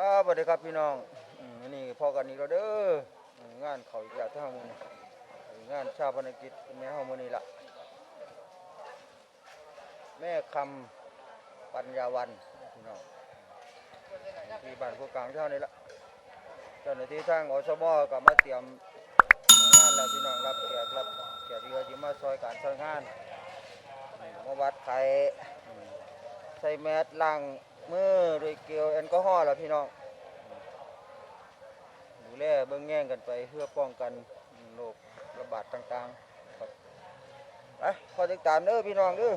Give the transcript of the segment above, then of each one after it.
ครับสวัสดีครับพี่น้องอืมนนี้พอกันอีกแล้วเด้ออืมงานเขาอีกแล้วเท่ามือนี้งานชาปนกิจแม่เฮามื้อนี้ล่ะ แม่คำปัญญาวันพี่น้องที่บ้านผู้กลางเท่านี้ล่ะเจ้าหน้าที่ทางอสมก็มาเตรียมงานแล้วพี่น้องรับแขกรับแขกที่ว่าสิมาซอยการซอยงานมมาวัดไข่อืมใส่แมสล้าง มือด้วยเกลแอลกอฮอล์ล้วพี่น้อง ดูแลเบื้องแง่งกันไปเพื่อป้องกันโรคระบาดต่างๆครับไปขอติดตามเด้อพี่น้องเด้อ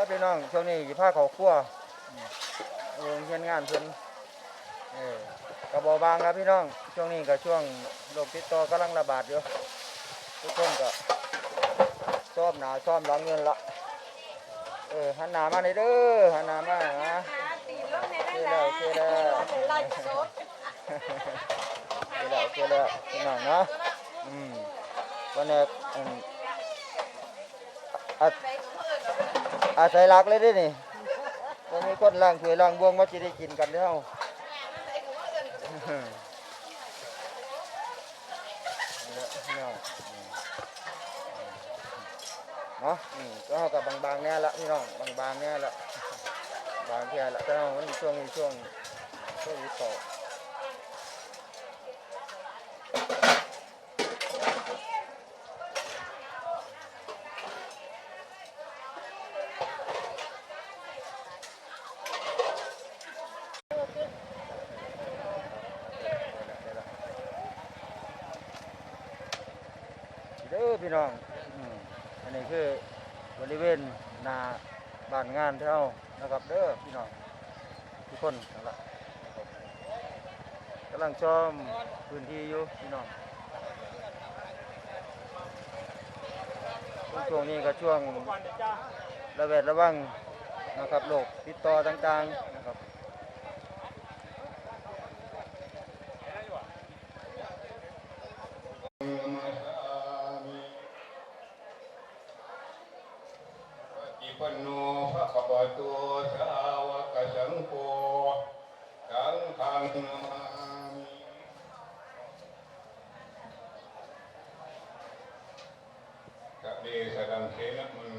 เอาพี่น้องช่วงนี้สิพาเขาครั่วเออเฮียนงานเพิ่นเออกระบอกบางครับพี่น้อง ช่วงนี้ก็ช่วงโรคติดต่อกำลังระบาดอยู่ทุกคนก็ซ้อมหนาซ้อมหลังเงินละเออหันหนามาเลยเด้อหันหนามานะตีลงในได้แล้วโอเคแล้วโอเคแล้วโอเคแล้วพี่น้องเนาะอืมวันนี้อืม อาศัยหลักเลยด้อนี่วันนี้คนล่างถ้วยล่างบวงมาจะได้กินกันเด้อเนาะอืมก็เท่ากับบางๆเนี่ยละพี่น้องบางๆเนี่ยละบางแค่ละแต่ว่ามันช่วงนี้ช่วงช่วงนี้ต่อเด้อ พี่น้องอืมอันนี้คือบริเวณหนาบ้านงานเท่านะครับเด้อพี่น้องทุกคนนั่นละนะครับกำลังชมพื้นที่อยู่พี่น้องช่วงนี้ก็ช่วงระแวดระวังนะครับโรคติดต่อต่างๆนะครับ ปันโนภะคะวะโตสาวกสังโฆสังฆังนามิกะเดสะดังเสนะมุ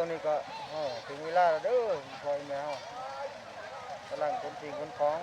ครัวงนี้ก็โอ้ถึงเวลาแล้วเด้อพอยแมวกำลังคนสิ่งคนของ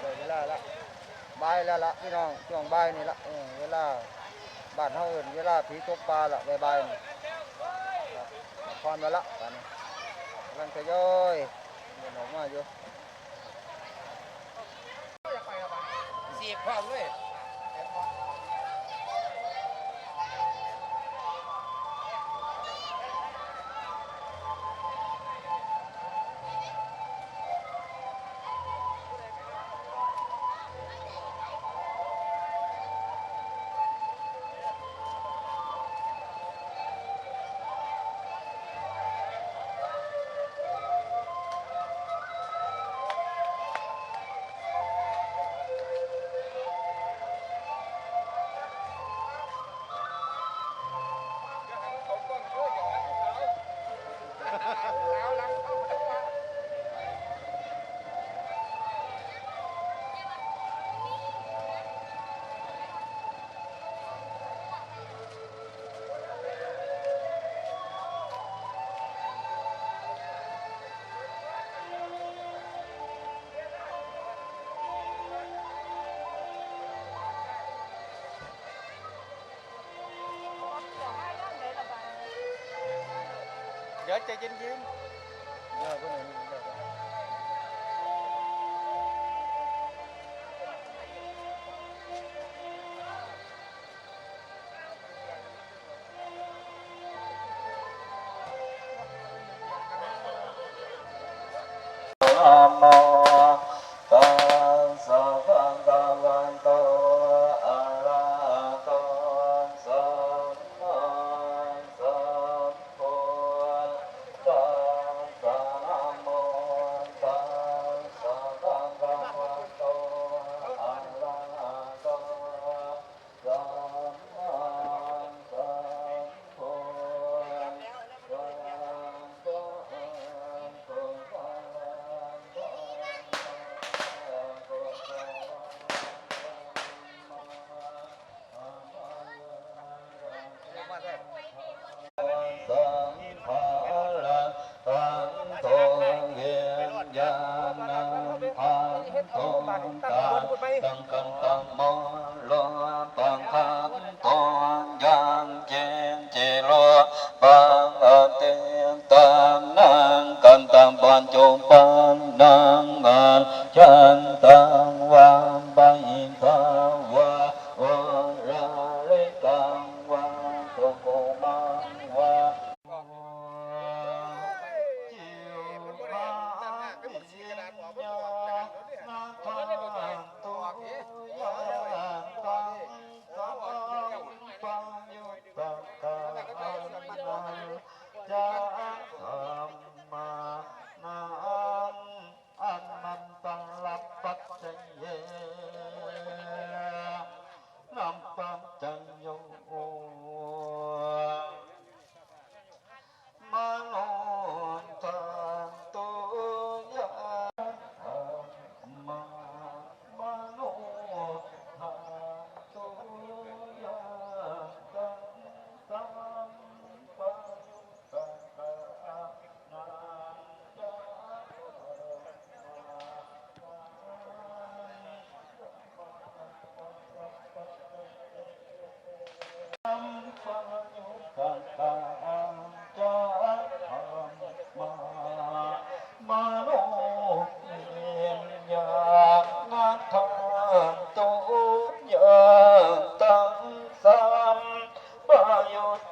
ได้เวลาละบายแล้วละพี่น้องช่วงบายนี่ละเวลาบ้านเฮาเอิ้นเวลาผีตกปลาละบายๆนี่ครับพรมาละตอนนี้กำลังทยอยเดินออกมาอยู่สีพร้อมเลย I chơi trên game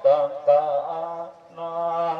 ta ta na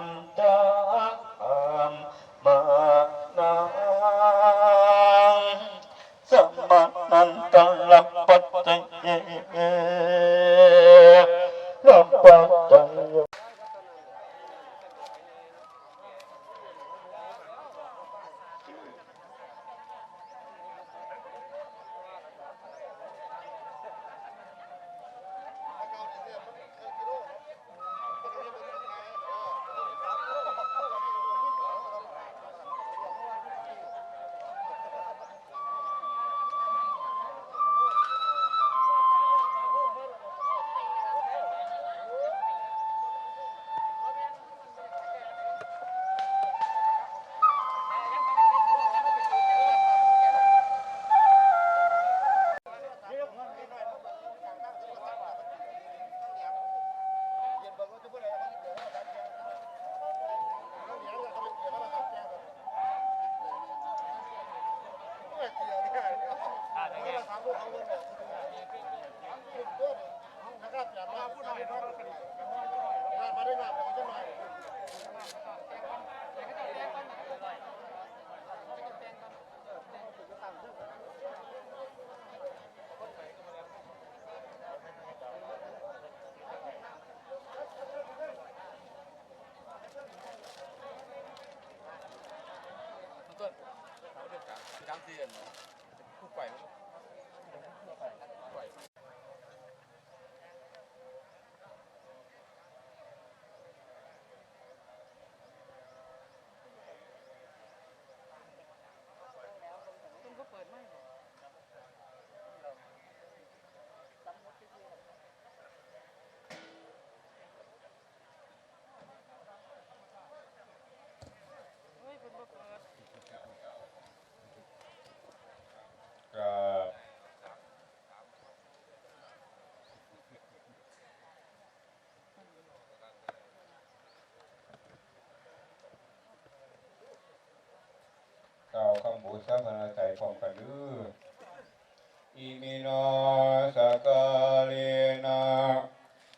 เดือนผู้ปล่อ คำบูชาพระใจพร้อมกันเด้ออิมินาสกาเลนะ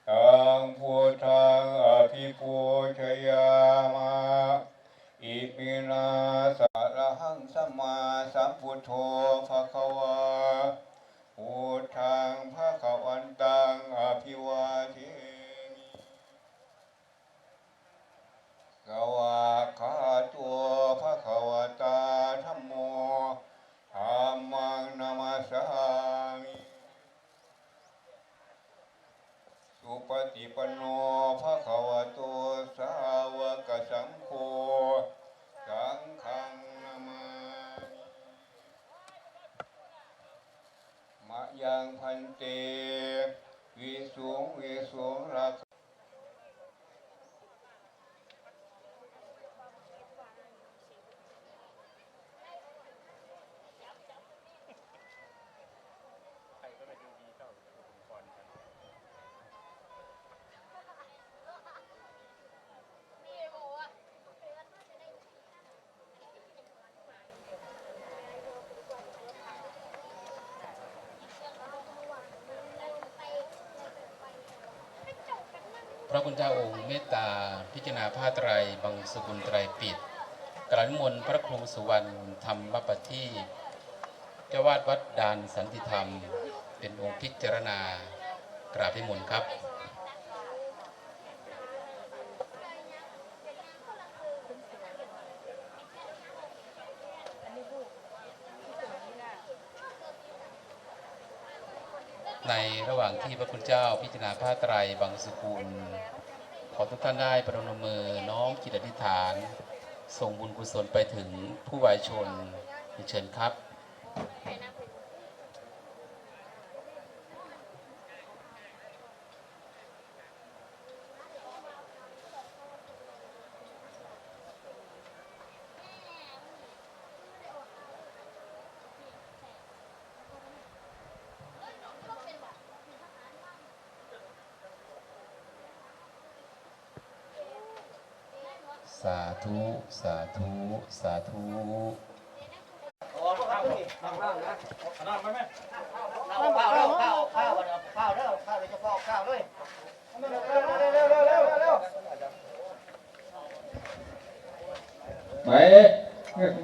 ทังพุทธังอภิปูชยามะอิมินาสะระหังสัมมาสัมพุทโธภะคะวาพุทธังภะคะวัน กวาคาตัวพระขวตาธรรมโมธรรมังนามาสามิสุปฏิปโนพระขวตัวสาวกสังโฆสังฆังนามามิมะยังพันเต วิสุงวิสุงรัก พ ระคุณเจ้าองค์เมตตาพิจารณาผ้าไตรบังสุกุลไตรปิดกรานิมนต์พระครูสุวรรณธรรมปฏิเจ้าวาดวัดดานสันติธรรม เป็นองค์พิจารณากราบนิมนต์ครับ ในระหว่างที่พระคุณเจ้าพิจารณาผ้าไตรบังสกุล ขอทุกท่านได้ประนมมือน้อมจิตอธิษฐาน ส่งบุญกุศลไปถึงผู้วายชนเชิญครับ สาธุ สาธุ สาธุไหม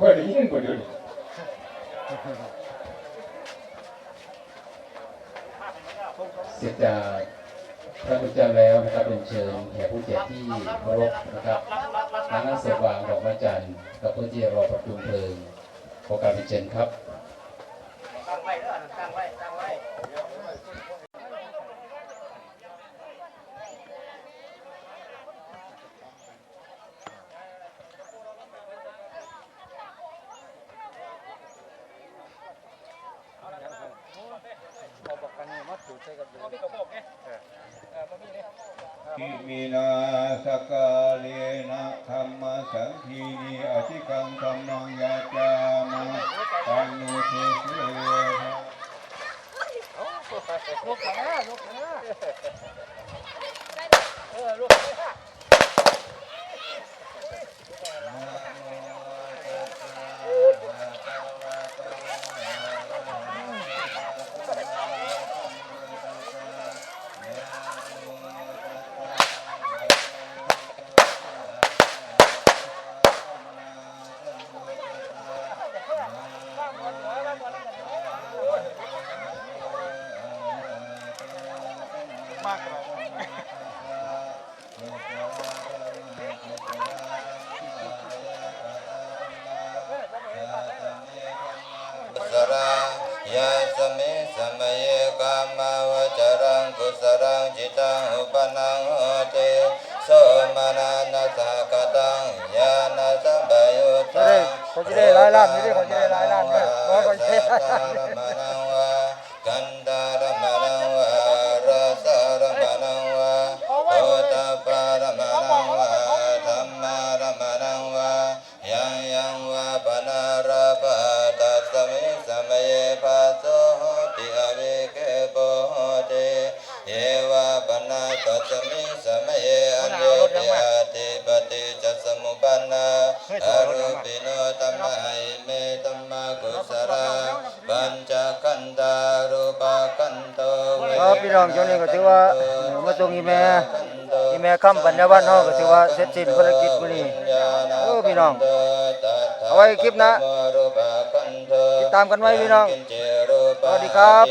บ่ได้ยินบ่เดี๋ยวนี้เสร็จากพระคุณเจ้าแล้วนะครับเป็นเชิญแขกผู้เกียรติที่เคารพนะครับ ทางนั้นสว่างดอกไม้จันทร์กับเพื่อที่จรอประชุมเพลิงขอการเป็นเชิญครับเอาบอกกันนี่มาถูใส่กับเดือทิมินาสกาเลนะ สังคีนิอธิกังธรรมังยาจามะปันนุเทเสลูกขาลูกขาเออลูกขา มาวจรังกุสรังจิตังอุปนังโหติโสมานานาสากตังยานาสัมปยุตตังเขาจะได้ร้อยล้านไม่ได้เขาจะได้ร้อยล้านเลยเพราะเขาจะได้ร้อยล้านรม ปนาตัสมิสมัยอันโยติอาติปฏิจจสมุปันนาอารุปิโนตัมมาหิเมตัมมากุสราปัญจขันธารูปขันโตเวครับพี่น้องช่วงนี้ก็ถือว่าเอ่อมาส่งอีแม่อีแม่ค่ำปัญญาวันเฮาก็ถือว่าเสร็จสิ้นภารกิจมื้อนี้เออพี่น้องเอาไว้คลิปนะติดตามกันไว้พี่น้องสวัสดีครับ